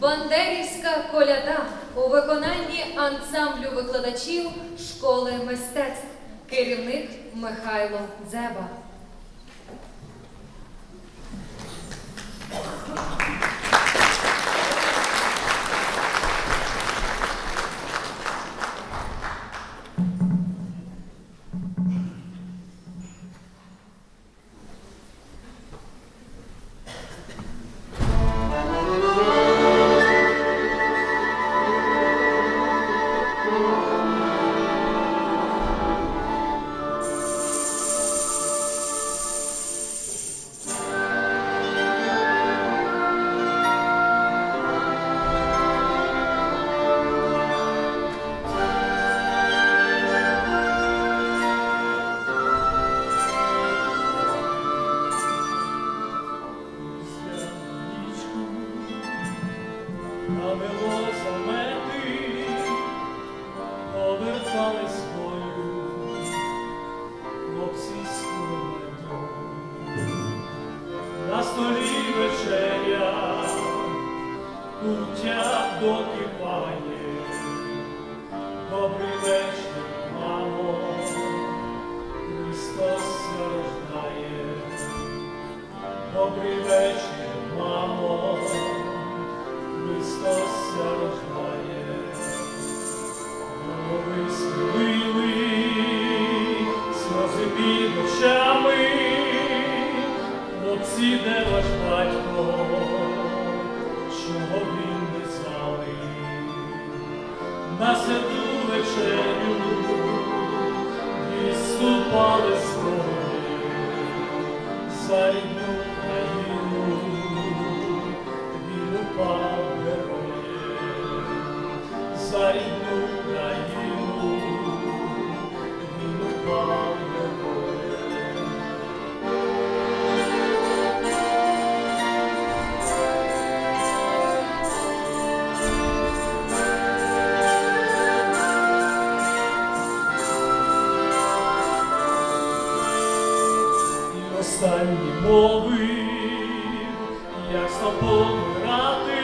Бандерівська коляда у виконанні ансамблю викладачів школи мистецтв. Керівник Михайло Дзеба. Навело замети, повертались бою, хлопці з кулеметом. На столі вечеря, куття докипає. Хлопці, де ваш батько, чого він не знали, на святу вечерю відступали зброї за рідну країну, він упав героєм, за рідну країну, останні мови, як стопом грати,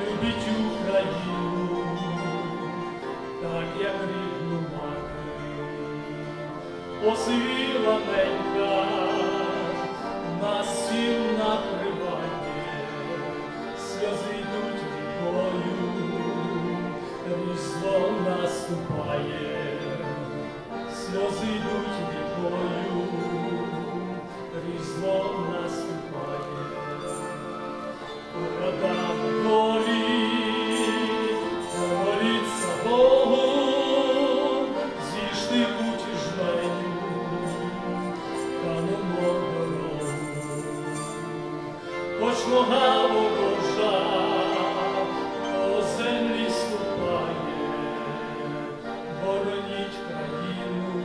любіть Україну, так як рідну мати, посивіла ненька, нас всім накриває, сльози йдуть рікою, різдво наступає сльози хоч нога ворожа по землі ступає, бороніть країну,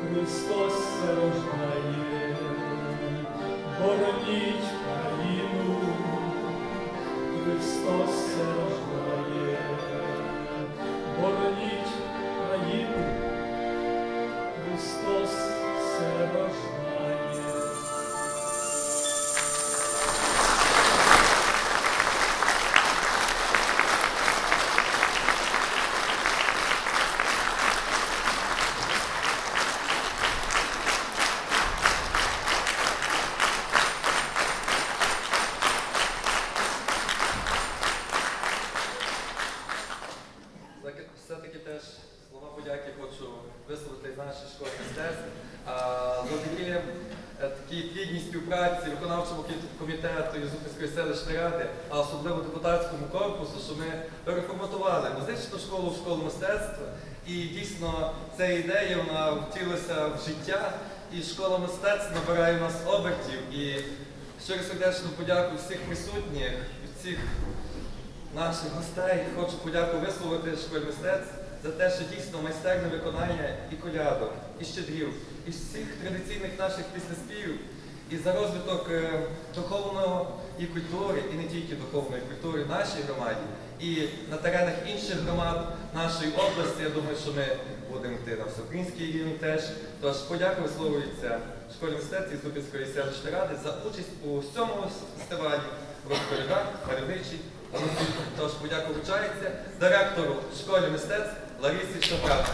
Христос се рождає, бороніть країну, Христос се висловити з нашої школи мистецтв. Завдяки е, такій плідній співпраці виконавчому комітету Єзупільської селищної ради, а особливо депутатському корпусу, що ми переформатували музичну школу в школу мистецтва. І дійсно ця ідея вона втілилася в життя, і школа мистецтв набирає нас обертів. І щиро сердечну подяку всіх присутніх, всіх наших гостей. Хочу подяку висловити школі мистецтв за те, що дійсно майстерне виконання і колядок, і щедрів, і всіх традиційних наших піснеспівів, і за розвиток е, духовної і культури, і не тільки духовної культури в нашій громаді, і на теренах інших громад нашої області. Я думаю, що ми будемо йти на всеукраїнський рівень теж. Тож подяка висловлюється школі мистецтв Зубівської селищної ради за участь у сьомому фестивалі розповідань, мальовничий. Тож подяка вручається директору школи мистецтв Ларисі Шапрак.